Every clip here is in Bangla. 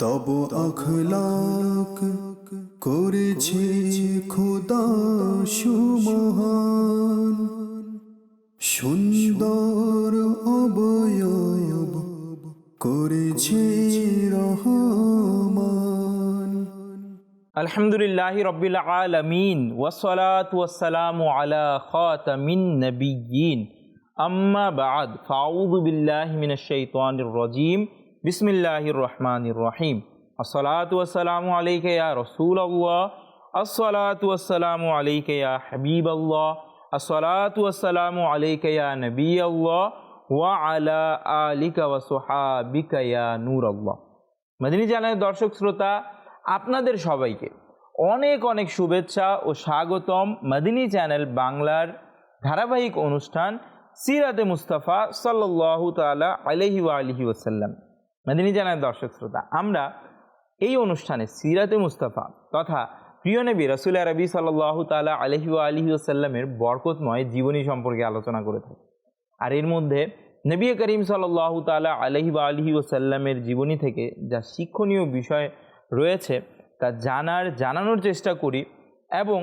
তব আখলাক করেছে খোদা সুমহান। সুন্দর অবয়ব করেছে রহমান। আলহামদুলিল্লাহ রবিল আলমিন ওসলাত ওসালাম আলা খাতামিন নবিয়িন আম্মা বাদ, ফাউযু বিল্লাহি মিনাশ শাইতানির রাজিম। বিসমিল্লাহির রহমানির রহিম আসসালাতু ওয়াসসালামু আলাইকা ইয়া রাসূলুল্লাহ। আসসালাতু ওয়াসসালামু আলাইকা ইয়া হাবিবাল্লাহ। আসসালাতু ওয়াসসালামু আলাইকা ইয়া নবিয়াল্লাহ। ওয়া আলা আলিকা ইয়া নূরাল্লাহ। মাদিনী চ্যানেলের দর্শক শ্রোতা, আপনাদের সবাইকে অনেক অনেক শুভেচ্ছা ও স্বাগতম মদিনী চ্যানেল বাংলার ধারাবাহিক অনুষ্ঠান সিরাতে মুস্তাফা সাল্লাহ তালা আলহি আলহি ওসাল্লাম মাদিনী চ্যানেলের দর্শক শ্রোতা, আমরা এই অনুষ্ঠানে সিরাতে মুস্তাফা তথা প্রিয় নবী রসুল আরবি সাল্লাহ তালা আলহি আলহি ওসাল্লামের বরকতময় জীবনী সম্পর্কে আলোচনা করে থাকি। আর এর মধ্যে নবী করিম সাল্লাহ তালা আলহি বা আলহি ওসাল্লামের জীবনী থেকে যা শিক্ষণীয় বিষয় রয়েছে, তা জানার, জানানোর চেষ্টা করি এবং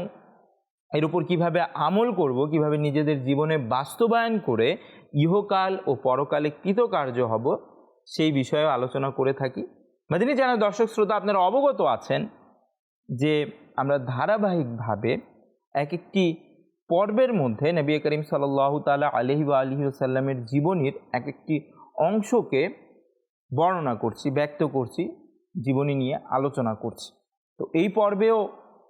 এর উপর কীভাবে আমল করব, কীভাবে নিজেদের জীবনে বাস্তবায়ন করে ইহকাল ও পরকালে কৃতকার্য হব সেই বিষয়ে আলোচনা করে থাকি। মাদিনী জানার দর্শক শ্রোতা, আপনারা অবগত আছেন যে আমরা ধারাবাহিকভাবে এক একটি পর্বের মধ্যে নবী করিম সাল্লাহ তালা আলহি বা আলহি সাল্লামের জীবনীর এক একটি অংশকে বর্ণনা করছি, ব্যক্ত করছি, জীবনী নিয়ে আলোচনা করছি। তো এই পর্বেও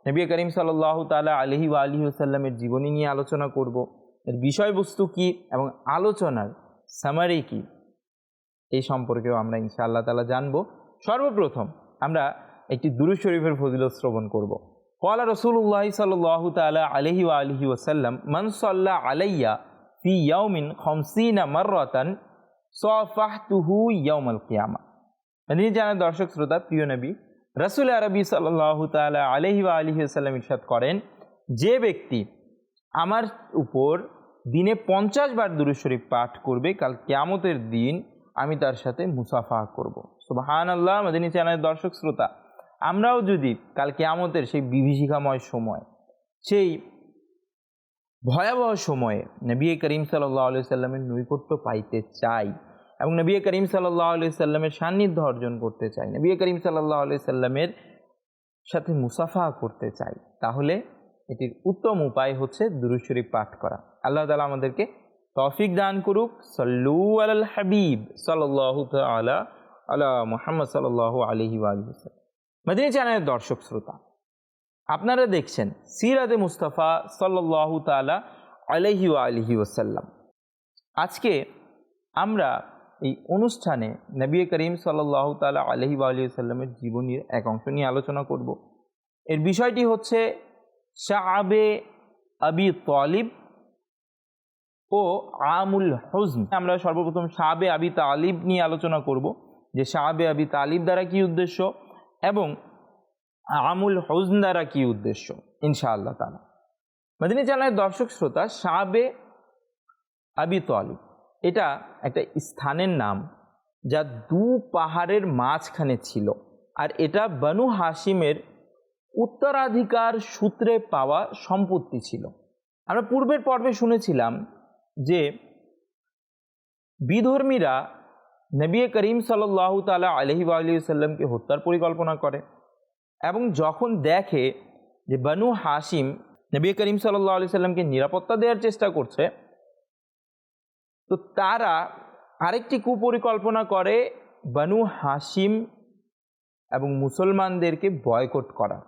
নবী করিম সাল্লাহ তালা আলহি বা আলহি সাল্লামের জীবনী নিয়ে আলোচনা করব। এর বিষয়বস্তু কি এবং আলোচনার সামারি কি এই সম্পর্কেও আমরা ইনশাআল্লাহ তালা জানব। সর্বপ্রথম আমরা একটি দুরু শরীফের ফজিলত শ্রবণ করব। কলা রসুল্লাহ সাল্লাহ তালা আলহি আলহি ওসাল্লাম মনসল্লা আলাইয়া ফি ইয়াউমিন খমসিনা মাররাতান সফাহতুহু ইয়াউমাল কিয়ামা। তিনি জানেন দর্শক শ্রোতা, প্রিয় নবী, রসুল আরবি সাল্লাহ তালা আলহি আলহি ওসাল্লাম ইরশাদ করেন, যে ব্যক্তি আমার উপর দিনে পঞ্চাশ বার দুরু শরীফ পাঠ করবে, কাল কেয়ামতের দিন আমি তার সাথে মুসাফা করব। সুবাহান আল্লাহ মদিনী চ্যানেলের দর্শক শ্রোতা, আমরাও যদি কাল কেয়ামতের সেই বিভীষিকাময় সময়, সেই ভয়াবহ সময়ে নবী করিম সাল্লাহ আলি সাল্লামের নৈকট্য পাইতে চাই এবং নবী করিম সাল্লাহ আলি সাল্লামের সান্নিধ্য অর্জন করতে চাই, নবী করিম সাল্লাহ আলি সাল্লামের সাথে মুসাফা করতে চাই, তাহলে এটির উত্তম উপায় হচ্ছে দুরুশরীফ পাঠ করা। আল্লাহ তালা আমাদেরকে তৌফিক দান করুক। সল্লু আল হাবিব সাল্লাহ আলা আলা মোহাম্মদ সাল্লাহ আলহি আলহিসাল্লাম মদিনী চ্যানেলের দর্শক শ্রোতা, আপনারা দেখছেন সিরাতে মুস্তাফা সাল্লাহ তালা আলহি আলহি ওসাল্লাম আজকে আমরা এই অনুষ্ঠানে নবী করিম সাল্লাহ তালা আলহি আলহি সাল্লামের জীবনীর এক অংশ নিয়ে আলোচনা করব। এর বিষয়টি হচ্ছে শাহ আবে আবি তালিব ও আমুল হুজন। আমরা সর্বপ্রথম শাহাবে আবি তালিব নিয়ে আলোচনা করব, যে শাহাবে আবি তালিব দ্বারা কি উদ্দেশ্য এবং আমুল হুজন দ্বারা কি উদ্দেশ্য, ইনশাআল্লাহ তালা মদিনী চ্যানেলের দর্শক শ্রোতা শাহাবে আবি তালিব, এটা একটা স্থানের নাম যা দু পাহাড়ের মাঝখানে ছিল আর এটা বনু হাসিমের উত্তরাধিকার সূত্রে পাওয়া সম্পত্তি ছিল। আমরা পূর্বের পর্বে শুনেছিলাম যে বিধর্মীরা নবী করিম সাল্লাহ তালা আলহি আলি সাল্লামকে হত্যার পরিকল্পনা করে এবং যখন দেখে যে বানু হাসিম নবী করিম সাল্লাহ আলি সাল্লামকে নিরাপত্তা দেওয়ার চেষ্টা করছে, তো তারা আরেকটি কুপরিকল্পনা করে বানু হাসিম এবং মুসলমানদেরকে বয়কট করার।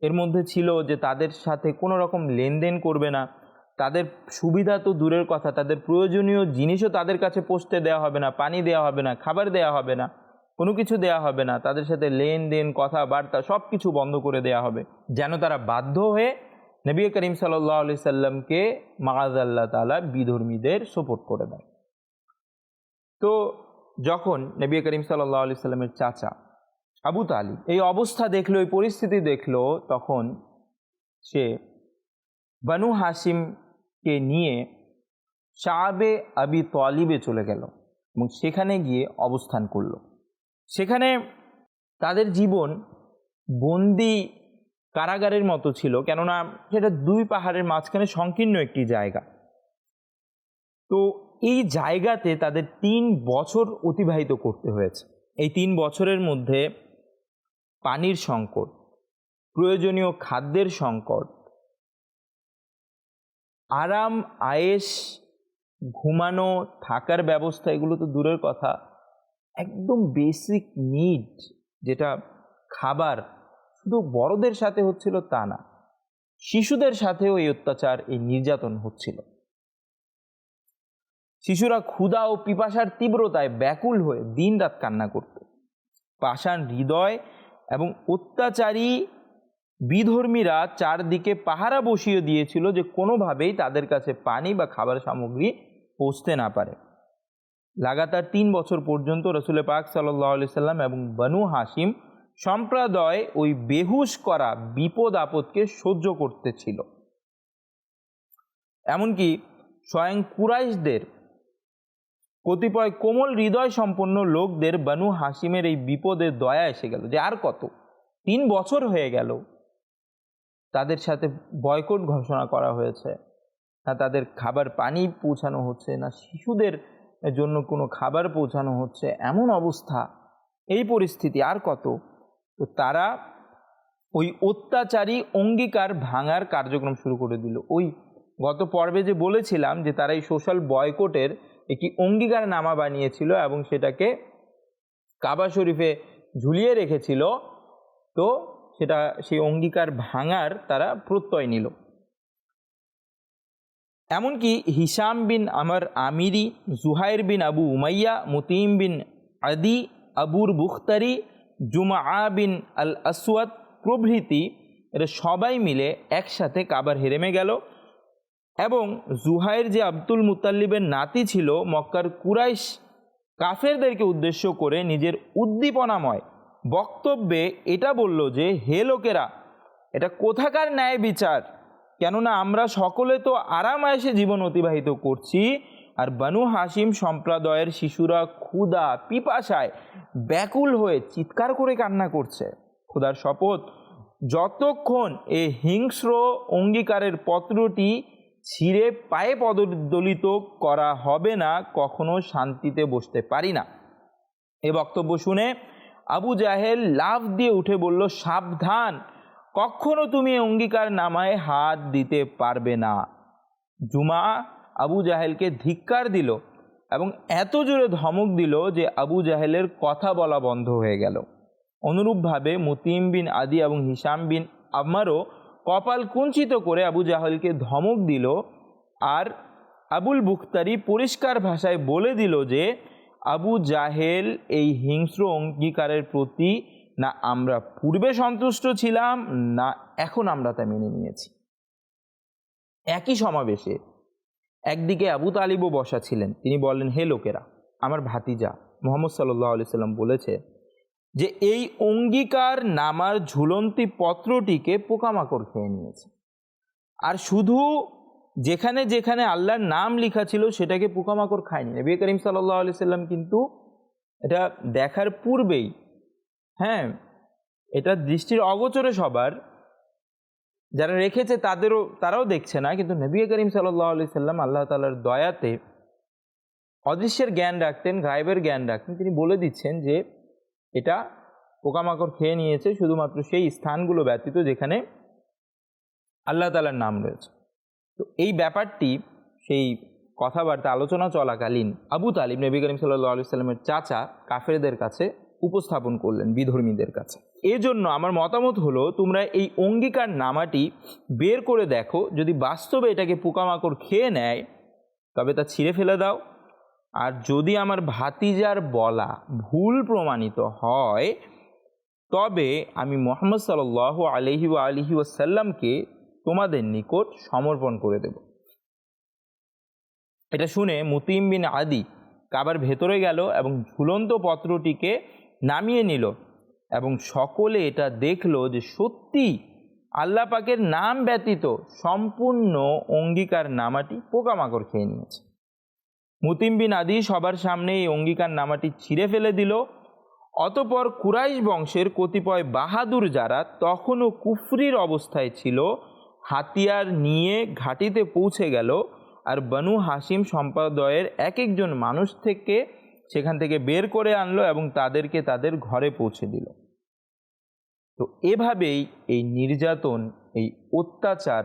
এর মধ্যে ছিল যে তাদের সাথে কোনো রকম লেনদেন করবে না। তাদের সুবিধা তো দূরের কথা, তাদের প্রয়োজনীয় জিনিসও তাদের কাছে পৌঁছতে দেওয়া হবে না, পানি দেওয়া হবে না, খাবার দেওয়া হবে না, কোনো কিছু দেওয়া হবে না, তাদের সাথে লেনদেন, কথাবার্তা সব কিছু বন্ধ করে দেওয়া হবে, যেন তারা বাধ্য হয়ে নবী করিম সাল্লাহ আলি সাল্লামকে মাগাজ আল্লাহ তালা বিধর্মীদের সোপোর্ট করে দেয়। তো যখন নবী করিম সাল্লাহ আলি সাল্লামের চাচা আবু তালিব এই অবস্থা দেখল, এই পরিস্থিতি দেখল, তখন সে বানু হাসিমকে নিয়ে শাহাবে আবি তালিবে চলে গেল এবং সেখানে গিয়ে অবস্থান করল। সেখানে তাদের জীবন বন্দি কারাগারের মতো ছিল কেননা সেটা দুই পাহাড়ের মাঝখানে সংকীর্ণ একটি জায়গা। তো এই জায়গাতে তাদের তিন বছর অতিবাহিত করতে হয়েছে। এই তিন বছরের মধ্যে পানির সংকট, প্রয়োজনীয় খাদ্যের সংকট আরাম আয়েস ঘুমানো, থাকার ব্যবস্থা এগুলো তো দূরের কথা। একদম বেসিক নিড যেটা খাবার শুধু বড়দের সাথে হচ্ছিল তা না, শিশুদের সাথেও এই অত্যাচার, এই নির্যাতন হচ্ছিল। শিশুরা ক্ষুধা ও পিপাসার তীব্রতায় ব্যাকুল হয়ে দিনরাত কান্না করত। পাষাণ হৃদয় এবং অত্যাচারী বিধর্মীরা চারদিকে পাহারা বসিয়ে দিয়েছিল যে কোনোভাবেই তাদের কাছে পানি বা খাবার সামগ্রী পৌঁছতে না পারে। লাগাতার তিন বছর পর্যন্ত রসুল পাক সাল্লি সাল্লাম এবং বনু হাসিম সম্প্রদায় ওই বেহুশ করা বিপদ আপদকে সহ্য করতে ছিল। এমনকি স্বয়ং কুরাইশদের কতিপয় কোমল হৃদয় সম্পন্ন লোকদের বানু হাসিমের এই বিপদের দয়া এসে গেল যে আর কত? তিন বছর হয়ে গেল। তাদের সাথে বয়কট ঘোষণা করা হয়েছে। না, তাদের খাবার পানি পৌঁছানো হচ্ছে, না শিশুদের জন্য কোনো খাবার পৌঁছানো হচ্ছে, এমন অবস্থা। এই পরিস্থিতি আর কত? তো তারা ওই অত্যাচারী অঙ্গীকার ভাঙার কার্যক্রম শুরু করে দিল। ওই গত পর্বে যে বলেছিলাম যে তারা এই সোশ্যাল বয়কটের একটি অঙ্গীকার নামা বানিয়েছিল এবং সেটাকে কাবা শরীফে ঝুলিয়ে রেখেছিল, তো সেটা সেই অঙ্গীকার ভাঙার তারা প্রত্যয় নিল। এমনকি হিসাম বিন আমার আমিরি, Zuhair bin Abu Umayya, Mutim bin Adi, আবুর বুখতারি জুমা আ বিন আল আসওয়াদ প্রভৃতি এরা সবাই মিলে একসাথে কাবার হেরেমে গেল এবং জুহাইর যে আব্দুল মুতাল্লিবের নাতি ছিল মক্কার কুরাইশ কাফেরদেরকে উদ্দেশ্য করে নিজের উদ্দীপনাময় বক্তব্যে এটা বলল যে, হে লোকেরা, এটা কোথাকার ন্যায় বিচার? কেননা আমরা সকলে তো আরাম আয়েসে জীবন অতিবাহিত করছি, আর বানু হাসিম সম্প্রদায়ের শিশুরা ক্ষুধা, পিপাসায় ব্যাকুল হয়ে চিৎকার করে কান্না করছে। ক্ষুধার শপথ, যতক্ষণ এই হিংস্র অঙ্গীকারের পত্রটি ছিঁড়ে পায়ে পদদলিত করা হবে না, কখনো শান্তিতে বসতে পারি না। এ বক্তব্য শুনে আবু জাহেল লাভ দিয়ে উঠে বলল, সাবধান, কখনো তুমি অঙ্গীকার নামায় হাত দিতে পারবে না। জুমা আবু জাহেলকে ধিক্কার দিল এবং এত জোরে ধমক দিল যে আবু জাহেলের কথা বলা বন্ধ হয়ে গেল। অনুরূপভাবে মুতিম বিন আদি এবং হিসাম বিন আমারও কপাল কুঞ্চিত করে আবু জাহেলকে ধমক দিল আর আবুল বুখতারি পরিষ্কার ভাষায় বলে দিল যে আবু জাহেল এই হিংস্র অঙ্গীকারের প্রতি না আমরা পূর্বে সন্তুষ্ট ছিলাম, না এখন আমরা তা মেনে নিয়েছি। একই সমাবেশে একদিকে আবু তালিবও বসা ছিলেন। তিনি বললেন, হে লোকেরা, আমার ভাতিজা মোহাম্মদ সাল্লাহ আলি সাল্লাম বলেছে যে, এই অঙ্গীকার নামার ঝুলন্তি পত্রটিকে পোকামাকড় খেয়ে নিয়েছে। আর শুধু যেখানে যেখানে আল্লাহর নাম লেখা ছিল সেটাকে পোকামাকড় খায়নি। নবী করিম সাল্লাহ আলি সাল্লাম কিন্তু এটা দেখার পূর্বেই হ্যাঁ এটা দৃষ্টির অগোচরে সবার, যারা রেখেছে তাদেরও, তারাও দেখছে না, কিন্তু নবী করিম সাল্লাহ আলি সাল্লাম আল্লাহ তালার দয়াতে অদৃশ্যের জ্ঞান রাখতেন, গায়েবের জ্ঞান রাখতেন। তিনি বলে দিচ্ছেন যে এটা পোকামাকড় খেয়ে নিয়েছে শুধুমাত্র সেই স্থানগুলো ব্যতীত যেখানে আল্লাহ তালার নাম রয়েছে। তো এই ব্যাপারটি, সেই কথাবার্তা আলোচনা চলাকালীন আবু তালিব, নবী করিম সাল্লাহ আলি সাল্লামের চাচা কাফেরদের কাছে উপস্থাপন করলেন, বিধর্মীদের কাছে। এজন্য আমার মতামত হলো, তোমরা এই অঙ্গীকার নামাটি বের করে দেখো, যদি বাস্তবে এটাকে পোকামাকড় খেয়ে নেয়, তবে তা ছিঁড়ে ফেলে দাও। আর যদি আমার ভাতিজার বলা ভুল প্রমাণিত হয়, তবে আমি মোহাম্মদ সাল আলহি আলহি ওয়াসাল্লামকে তোমাদের নিকট সমর্পণ করে দেব। এটা শুনে মুতিম বিন আদি কাবার ভেতরে গেল এবং ঝুলন্ত পত্রটিকে নামিয়ে নিল এবং সকলে এটা দেখল যে সত্যি আল্লাহ পাকের নাম ব্যতীত সম্পূর্ণ অঙ্গীকার নামাটি পোকামাকড় খেয়ে নিয়েছে। মুতিম বিন আদি সবার সামনে এই অঙ্গীকার নামাটি ছিঁড়ে ফেলে দিল। অতপর কুরাইশ বংশের কতিপয় বাহাদুর যারা তখনও কুফরির অবস্থায় ছিল হাতিয়ার নিয়ে ঘাটিতে পৌঁছে গেল আর বনু হাসিম সম্প্রদায়ের এক একজন মানুষ থেকে সেখান থেকে বের করে আনলো এবং তাদেরকে তাদের ঘরে পৌঁছে দিল। তো এভাবেই এই নির্যাতন, এই অত্যাচার,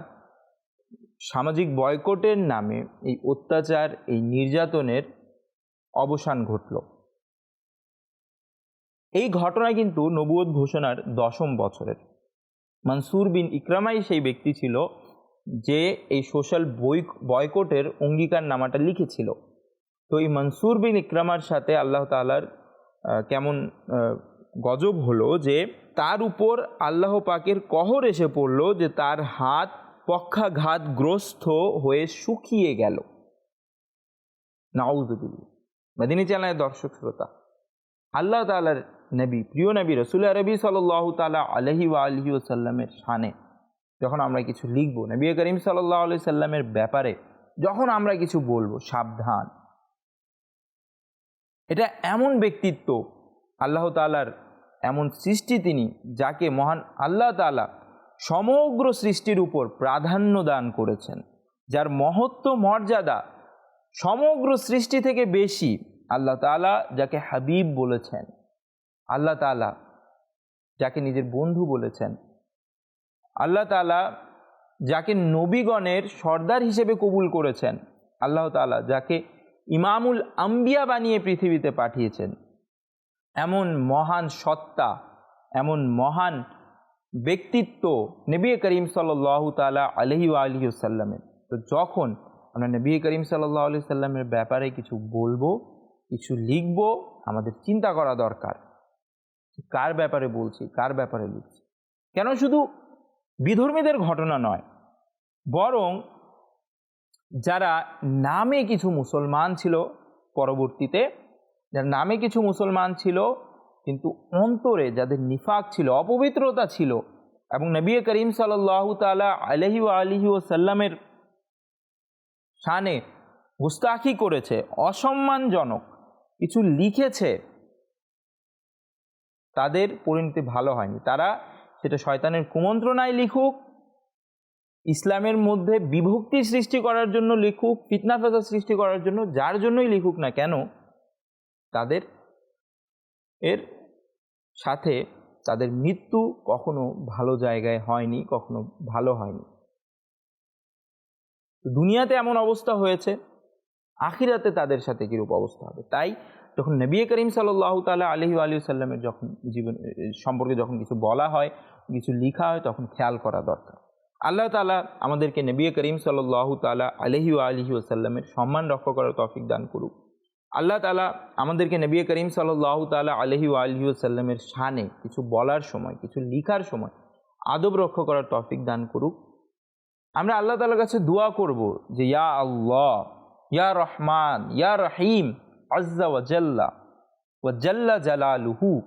সামাজিক বয়কটের নামে এই অত্যাচার, এই নির্যাতনের অবসান ঘটল। এই ঘটনা কিন্তু নবুয়ত ঘোষণার দশম বছরের। মনসুর বিন ইকরামাই সেই ব্যক্তি ছিল যে এই সোশ্যাল বই বয়কটের অঙ্গীকার নামাটা লিখেছিল। তো এই মনসুর বিন ইকরামার সাথে আল্লাহ তালার কেমন গজব হলো যে তার উপর আল্লাহ পাকের কহর এসে পড়ল যে তার হাত পক্ষাঘাতগ্রস্ত হয়ে শুকিয়ে গেল। নাউজুবিল্লা মেদিনী চ্যানেলের দর্শক শ্রোতা, আল্লাহ তালার নবী, প্রিয় নবী রসুল আরবি সাল্লাহ তালা আলহি ওয়া আলহি সাল্লামের শানে যখন আমরা কিছু লিখব, নবী করিম সাল্লাহ আলি সাল্লামের ব্যাপারে যখন আমরা কিছু বলব, সাবধান। এটা এমন ব্যক্তিত্ব, আল্লাহ তালার এমন সৃষ্টি তিনি যাকে মহান আল্লাহ তালা সমগ্র সৃষ্টির উপর প্রাধান্য দান করেছেন। যার মহত্ব, মর্যাদা সমগ্র সৃষ্টি থেকে বেশি আল্লাহ তালা যাকে হাবিব বলেছেন। আল্লাহ তালা যাকে নিজের বন্ধু বলেছেন, আল্লাহ তালা যাকে নবীগণের সর্দার হিসেবে কবুল করেছেন, আল্লাহ তালা যাকে ইমামুল আম্বিয়া বানিয়ে পৃথিবীতে পাঠিয়েছেন। এমন মহান সত্তা, এমন মহান ব্যক্তিত্ব নবী করিম সাল্লাহ তালা আলহি আলহি সাল্লামের তো যখন আমরা নবী করিম সাল্লাহ আলি সাল্লামের ব্যাপারে কিছু বলব, কিছু লিখব, আমাদের চিন্তা করা দরকার। কার ব্যাপারে বলছি, কার ব্যাপারে লিখছি। কেন শুধু বিধর্মীদের ঘটনা নয়, বরং যারা নামে কিছু মুসলমান ছিল পরবর্তীতে, যার নামে কিছু মুসলমান ছিল, কিন্তু অন্তরে যাদের নিফাক ছিল, অপবিত্রতা ছিল, এবং নবী করিম সাল্লাহ তালা আলহি আলহি ও সাল্লামের শানে গুস্তাখি করেছে, অসম্মানজনক কিছু লিখেছে তাদের পরিণতি ভালো হয়নি। তারা সেটা শয়তানের কুমন্ত্রণায় লিখুক, ইসলামের মধ্যে বিভক্তি সৃষ্টি করার জন্য লিখুক, ফিতনা সৃষ্টি করার জন্য যার জন্যই লিখুক না কেন, তাদের এর সাথে তাদের মৃত্যু কখনো ভালো জায়গায় হয়নি, কখনো ভালো হয়নি। দুনিয়াতে এমন অবস্থা হয়েছে, আখিরাতে তাদের সাথে কীরূপ অবস্থা হবে? তাই যখন নবী করিম সাল্লাহ তালা আলহি আলী সাল্লামের যখন জীবন সম্পর্কে যখন কিছু বলা হয়, কিছু লেখা হয়, তখন খেয়াল করা দরকার। আল্লাহ তালা আমাদেরকে নবী করিম সাল্লাহ তালা আলহি আলহি আসাল্লামের সম্মান রক্ষা করার তফিক দান করুক। আল্লাহ তালা আমাদেরকে নবী করিম সাল্লাহ তালা আলহি আলহি আসাল্লামের শানে কিছু বলার সময়, কিছু লিখার সময় আদব রক্ষা করার তফিক দান করুক। আমরা আল্লাহ তালার কাছে দোয়া করব যে, ইয়া আল্লাহ, ইয়া রহমান, ইয়া রহিম আজ্জা জালালুহু।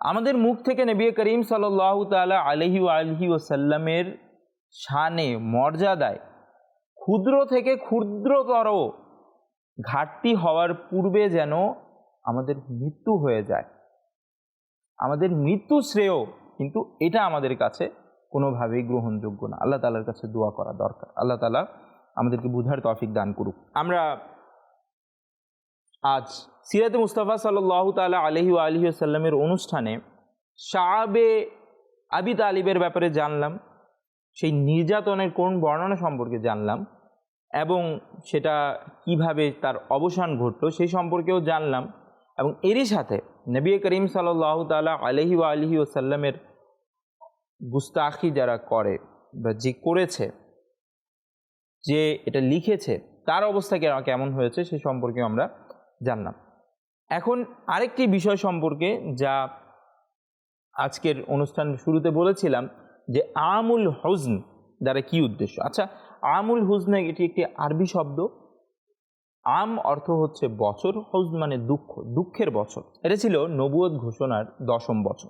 আমাদের মুখ থেকে নবী করিম সাল্লাহ তালা আলহি আলহি ওসাল্লামের শানে মর্যাদায় ক্ষুদ্র থেকে ক্ষুদ্রতর ঘাটতি হওয়ার পূর্বে যেন আমাদের মৃত্যু হয়ে যায়। আমাদের মৃত্যু শ্রেয়, কিন্তু এটা আমাদের কাছে কোনোভাবেই গ্রহণযোগ্য না। আল্লাহ তালার কাছে দোয়া করা দরকার। আল্লাহ তালা আমাদেরকে বুঝার তফিক দান করুক। আমরা আজ সিরাতে মুস্তাফা সাল্লাহ তালা আলহি আলহি আসাল্লামের অনুষ্ঠানে শাহাবে আবি তালিবের ব্যাপারে জানলাম, সেই নির্যাতনের কোন বর্ণনা সম্পর্কে জানলাম এবং সেটা কীভাবে তার অবসান ঘটল সেই সম্পর্কেও জানলাম এবং এরই সাথে নবী করিম সাল্লাহ তালা আলহি আলহি ওসাল্লামের গুস্তাখি যারা করে বা যে করেছে, যে এটা লিখেছে, তার অবস্থা কেমন হয়েছে সে সম্পর্কে আমরা জানলাম। এখন আরেকটি বিষয় সম্পর্কে যা আজকের অনুষ্ঠান শুরুতে বলেছিলাম যে আমুল হুজন দ্বারা কি উদ্দেশ্য? আচ্ছা আমুল হুজনে এটি একটি আরবি শব্দ। আম অর্থ হচ্ছে বছর, হুজন মানে দুঃখ, দুঃখের বছর। এটা ছিল নবুয়ত ঘোষণার দশম বছর।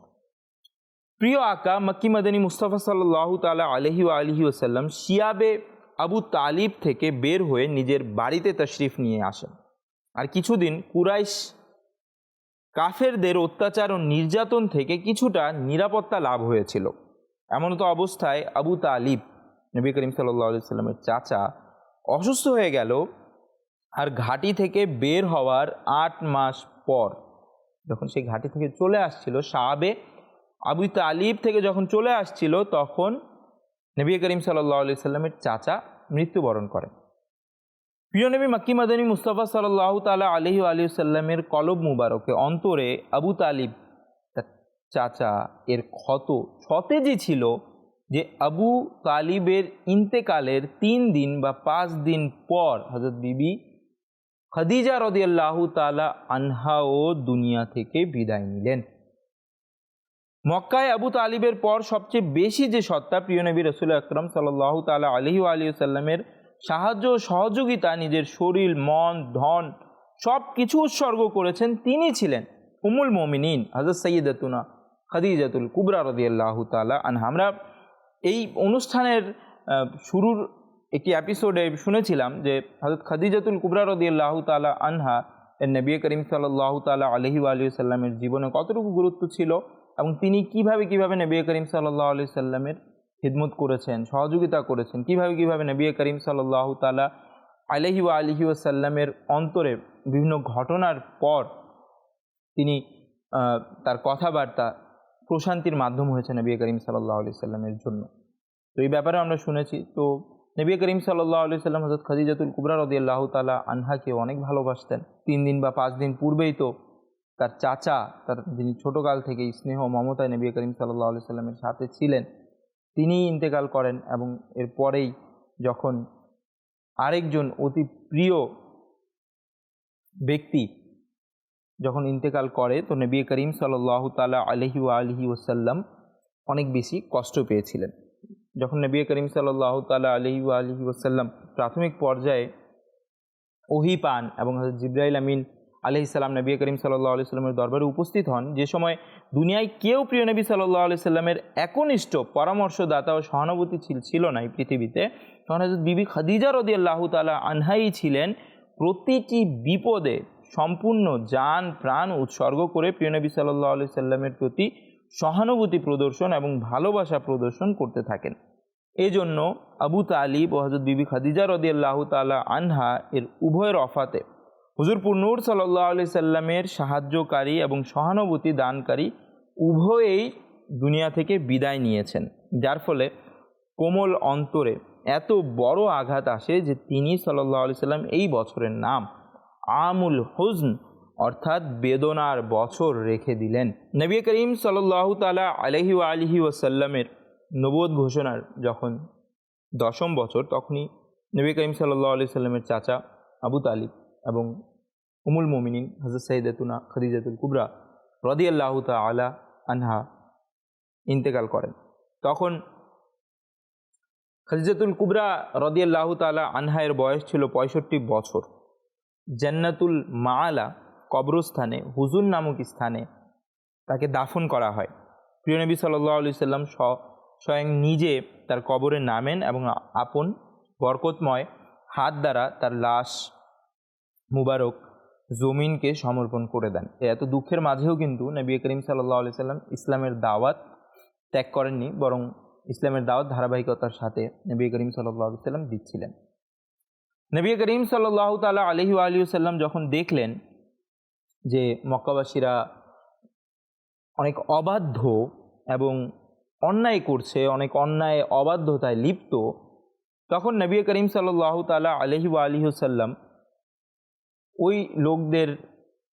প্রিয় আকা, মক্কি মাদানী মুস্তাফা সাল্লাহ তালা আলহি আলহি ওসাল্লাম শিয়াবে আবু তালিব থেকে বের হয়ে নিজের বাড়িতে তশরিফ নিয়ে আসেন। আর কিছুদিন কুরাইশ কাফেরদের অত্যাচার ও নির্যাতন থেকে কিছুটা নিরাপত্তা লাভ হয়েছিল। এমন তো অবস্থায় আবু তালিব, নবী করিম সাল্লাহ সাল্লামের চাচা, অসুস্থ হয়ে গেল আর ঘাটি থেকে বের হওয়ার আট মাস পর যখন সেই ঘাটি থেকে চলে আসছিল সাহাবে আবু তালিব থেকে যখন চলে আসছিল, তখন নবী করিম সাল্লাহ আলি সাল্লামের চাচা মৃত্যুবরণ করেন। প্রিয় নবী মাক্কি মাদানী মুস্তাফা সাল্লাহ তালা আলহি আলী সাল্লামের কলব মুবারকে অন্তরে আবু তালিব চাচা, এর ক্ষত সতেজই ছিল যে আবু তালিবের ইন্তেকালের তিন দিন বা পাঁচ দিন পর হজরত বিবি খাদিজা রদিয়াল্লাহ তালা আনহাও দুনিয়া থেকে বিদায় নিলেন। মক্কায় আবু তালিবের পর সবচেয়ে বেশি যে সত্তা প্রিয় নবী রসুল আকরম সাল্লাহ তালা আলহি আলী সাল্লামের সাহায্য সহযোগিতা নিজের শরীর, মন, ধন সব কিছু উৎসর্গ করেছেন তিনি ছিলেন উমুল মমিনিন হজরত সৈয়দাতুনা খাদিজাতুল কুবরা রদিয়াল্লাহ তালা আনহা। আমরা এই অনুষ্ঠানের শুরুর একটি এপিসোডে শুনেছিলাম যে হজরত খাদিজাতুল কুবরা রদিয়াল্লাহ তালা আনহা এর নবী করিম সাল্লাহ তালা আলহি আলী সাল্লামের জীবনে কতটুকু গুরুত্ব ছিল এবং তিনি কীভাবে কীভাবে নবী করিম সাল্লাহ আলি সাল্লামের খিদমত করেছেন, সহযোগিতা করেছেন, কীভাবে কীভাবে নবী করিম সাল্লাহ তালা আলহি আলহি ওয়াসাল্লামের অন্তরে বিভিন্ন ঘটনার পর তিনি তার কথাবার্তা প্রশান্তির মাধ্যম হয়েছে নবী করিম সাল্লাহ আলি সাল্লামের জন্য। তো এই ব্যাপারে আমরা শুনেছি, তো নবী করিম সাল্লাহ আলি সাল্লাম হজরত খাদিজাতুল কুবরা রদি আল্লাহ তালা আনহাকে অনেক ভালোবাসতেন। তিন দিন বা পাঁচ দিন পূর্বেই তো তার চাচা, তার যিনি ছোটোকাল থেকেই স্নেহ, মমতায় নবী করিম সাল্লাহ আলি সাল্লামের সাথে ছিলেন তিনিই ইন্তেকাল করেন এবং এরপরেই যখন আরেকজন অতি প্রিয় ব্যক্তি যখন ইন্তেকাল করে, তো নবী করিম সাল্লাহ তালা আলহি আলহি ওসাল্লাম অনেক বেশি কষ্ট পেয়েছিলেন। যখন নবী করিম সাল্লাহ তালা আলহি আলহি ওসাল্লাম প্রাথমিক পর্যায়ে ওহি পান এবং জিব্রাইল আমিন আলহি সাল্লাম নবী করিম সাল্লাহ আলি সাল্লামের দরবারে উপস্থিত হন। যে সময় দুনিয়ায় কেউ প্রিয় নবী সাল্লাহ আলি সাল্লামের একনিষ্ঠ পরামর্শদাতা ও সহানুভূতি ছিল ছিল না এই পৃথিবীতে। তখন হজরত বিবি খাদিজা রদি আল্লাহ তালা আনহাই ছিলেন প্রতিটি বিপদে সম্পূর্ণ যান প্রাণ উৎসর্গ করে প্রিয় নবী সাল্লাহ আলি সাল্লামের প্রতি সহানুভূতি প্রদর্শন এবং ভালোবাসা প্রদর্শন করতে থাকেন। এই জন্য আবু তালিব ও হজরত বিবি খাদিজা রদি আল্লাহ তালা আনহা এর উভয়ের অফাতে হুজুর নূর সাল্লাহ আলি সাল্লামের সাহায্যকারী এবং সহানুভূতি দানকারী উভয়েই দুনিয়া থেকে বিদায় নিয়েছেন। যার ফলে কোমল অন্তরে এত বড় আঘাত আসে যে তিনি সাল্লাহ আলি সাল্লাম এই বছরের নাম আমুল হুজন অর্থাৎ বেদনার বছর রেখে দিলেন। নবী করিম সাল্লাহ তালা আলহি আলহি ওসাল্লামের নবোধ ঘোষণার যখন দশম বছর, তখনই নবী করিম সাল্লাহ আলি সাল্লামের চাচা আবু তালিব এবং উমুল মোমিনিন হজরত সঈদাতুনা খদিজাতুল কুবরা রদি আল্লাহ আলা আনহা ইন্তেকাল করেন। তখন খদিজাতুল কুবরা রদি আল্লাহ তালা আনহায়ের বয়স ছিল পঁয়ষট্টি বছর। জান্নাতুল মাআলা কবরস্থানে, হুজুর নামক স্থানে তাকে দাফন করা হয়। প্রিয় নবী সাল্লাহ আলি সাল্লাম স্বয়ং নিজে তার কবরে নামেন এবং আপন বরকতময় হাত দ্বারা তার লাশ মুবারক জমিনকে সমর্পণ করে দেন। এত দুঃখের মাঝেও কিন্তু নবী করিম সাল্লাহ আলি সাল্লাম ইসলামের দাওয়াত ত্যাগ করেননি, বরং ইসলামের দাওয়াত ধারাবাহিকতার সাথে নবী করিম সাল্লাহ আলি সাল্লাম দিচ্ছিলেন। নবী করিম সাল্লাহ তালা আলহি আলী সাল্লাম যখন দেখলেন যে মক্কাবাসীরা অনেক অবাধ্য এবং অন্যায় করছে, অনেক অন্যায় অবাধ্যতায় লিপ্ত, তখন নবী করিম সাল্লাহ তালা আলহি আলিহসাল্লাম ওই লোকদের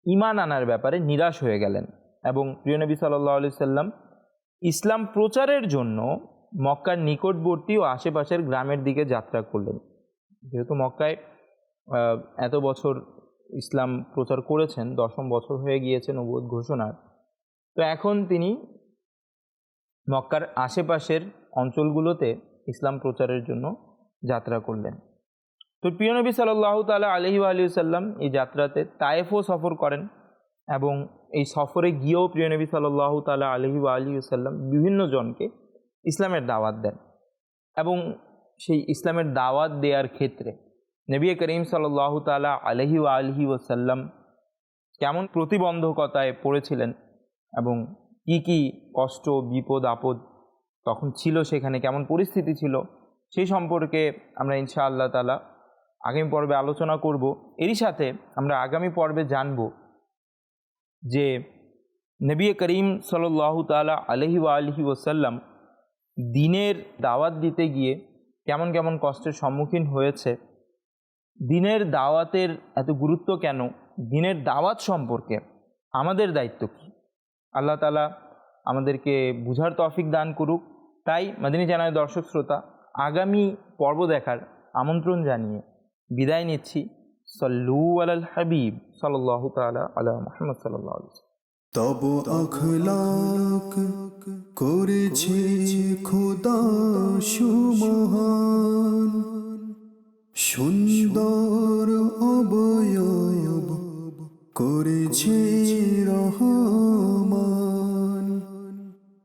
ইমান আনার ব্যাপারে নিরাশ হয়ে গেলেন এবং প্রিয় নবী সাল্লাহ আলি সাল্লাম ইসলাম প্রচারের জন্য মক্কার নিকটবর্তী ও আশেপাশের গ্রামের দিকে যাত্রা করলেন। যেহেতু মক্কায় এত বছর ইসলাম প্রচার করেছেন, দশম বছর হয়ে গিয়েছে নবোধ ঘোষণার, তো এখন তিনি মক্কার আশেপাশের অঞ্চলগুলোতে ইসলাম প্রচারের জন্য যাত্রা করলেন। তো প্রিয় নবী সাল্লাহ তালা আলহি আলী সাল্লাম এই যাত্রাতে তায়েফও সফর করেন এবং এই সফরে গিয়েও প্রিয় নবী সাল্লাহ তালা আলহি আলী সাল্লাম বিভিন্ন জনকে ইসলামের দাওয়াত দেন এবং সেই ইসলামের দাওয়াত দেওয়ার ক্ষেত্রে নবী করিম সাল্লাহ তালা আলহি আলহি ওসাল্লাম কেমন প্রতিবন্ধকতায় পড়েছিলেন এবং কি কি কষ্ট, বিপদ, আপদ তখন ছিল সেখানে, কেমন পরিস্থিতি ছিল সেই সম্পর্কে আমরা ইনশা আল্লাহ তালা আগামী পর্বে আলোচনা করব। এরই সাথে আমরা আগামী পর্বে জানব যে নবী করিম সাল্লাহ তালা আলহি ওয়া আলহি ওসাল্লাম দিনের দাওয়াত দিতে গিয়ে কেমন কেমন কষ্টের সম্মুখীন হয়েছে, দিনের দাওয়াতের এত গুরুত্ব কেন, দিনের দাওয়াত সম্পর্কে আমাদের দায়িত্ব কী? আল্লাহ তালা আমাদেরকে বুঝার তফিক দান করুক। তাই মাদিনী জানায় দর্শক শ্রোতা, আগামী পর্ব দেখার আমন্ত্রণ জানিয়ে বিদায় নিচ্ছি। সল্লু আলাল হাবিব সাল্লাহ তালা আলা মোহাম্মদ সাল্লাহ তব আখলাক করেছে খোদা সুমহান। সুন্দর অবয়ব করেছে